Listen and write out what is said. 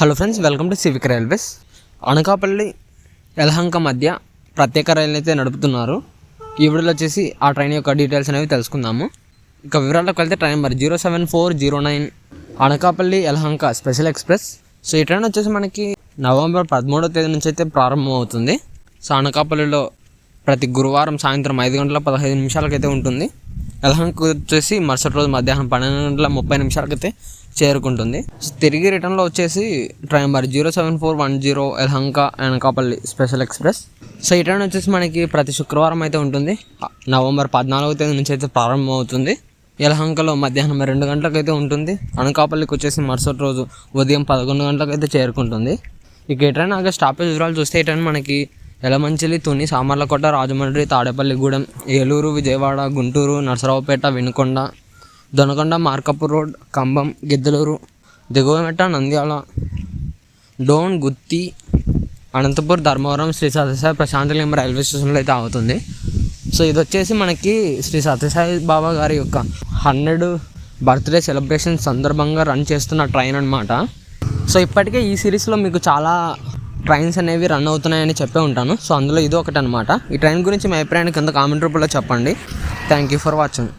Hello friends welcome to civic railways Anakapalli Yelahanka మధ్య ప్రత్యేక రైలు అయితే నడుపుతున్నారు. ఈ వీడియోలో వచ్చేసి ఆ ట్రైన్ యొక్క డీటెయిల్స్ అనేవి తెలుసుకుందాము. ఇక వివరాల్లోకి వెళ్తే train number zero seven four zero nine Anakapalli Yelahanka special express. So ఈ ట్రైన్ వచ్చేసి మనకి నవంబర్ పదమూడవ తేదీ నుంచి అయితే ప్రారంభం అవుతుంది సో అనకాపల్లిలో ప్రతి గురువారం సాయంత్రం ఐదు గంటల పదహైదు నిమిషాలకైతే ఉంటుంది. యలహంక వచ్చేసి మరుసటి రోజు మధ్యాహ్నం పన్నెండు గంటల ముప్పై నిమిషాలకైతే చేరుకుంటుంది. తిరిగి రిటర్న్లో వచ్చేసి train number zero seven four one zero Yelahanka Anakapalli special express. So ఈ ట్రైన్ వచ్చేసి మనకి ప్రతి శుక్రవారం అయితే ఉంటుంది. నవంబర్ పద్నాలుగో తేదీ నుంచి అయితే ప్రారంభం అవుతుంది యలహంకలో మధ్యాహ్నం రెండు గంటలకు అయితే ఉంటుంది. అనకాపల్లికి వచ్చేసి మరుసటి రోజు ఉదయం పదకొండు గంటలకు అయితే చేరుకుంటుంది. ఇక ఈ ట్రైన్ ఆగే స్టాపేజ్ వివరాలు చూస్తే ఈ ట్రైన్ మనకి ఎలమంచిలి తుని సామర్లకోట రాజమండ్రి తాడేపల్లిగూడెం ఏలూరు విజయవాడ గుంటూరు నరసరావుపేట వినుకొండ దొనకొండ మార్కపూర్ రోడ్ కంబం గిద్దలూరు దిగువమెట్ట నంద్యాల డోన్ గుత్తి అనంతపూర్ ధర్మవరం శ్రీ సత్యసాయి ప్రశాంతలింగం రైల్వే స్టేషన్లో అయితే అవుతుంది సో ఇది వచ్చేసి మనకి శ్రీ సత్యసాయి బాబా గారి యొక్క హండ్రెడ్ బర్త్డే సెలబ్రేషన్ సందర్భంగా రన్ చేస్తున్న ట్రైన్ అనమాట సో ఇప్పటికే ఈ సిరీస్లో మీకు చాలా ట్రైన్స్ అనేవి రన్ అవుతున్నాయని చెప్పే ఉంటాను. సో అందులో ఇది ఒకటి అనమాట ఈ ట్రైన్ గురించి మీ అభిప్రాయాన్ని కింద కామెంట్ రూపంలో చెప్పండి. Thank you for watching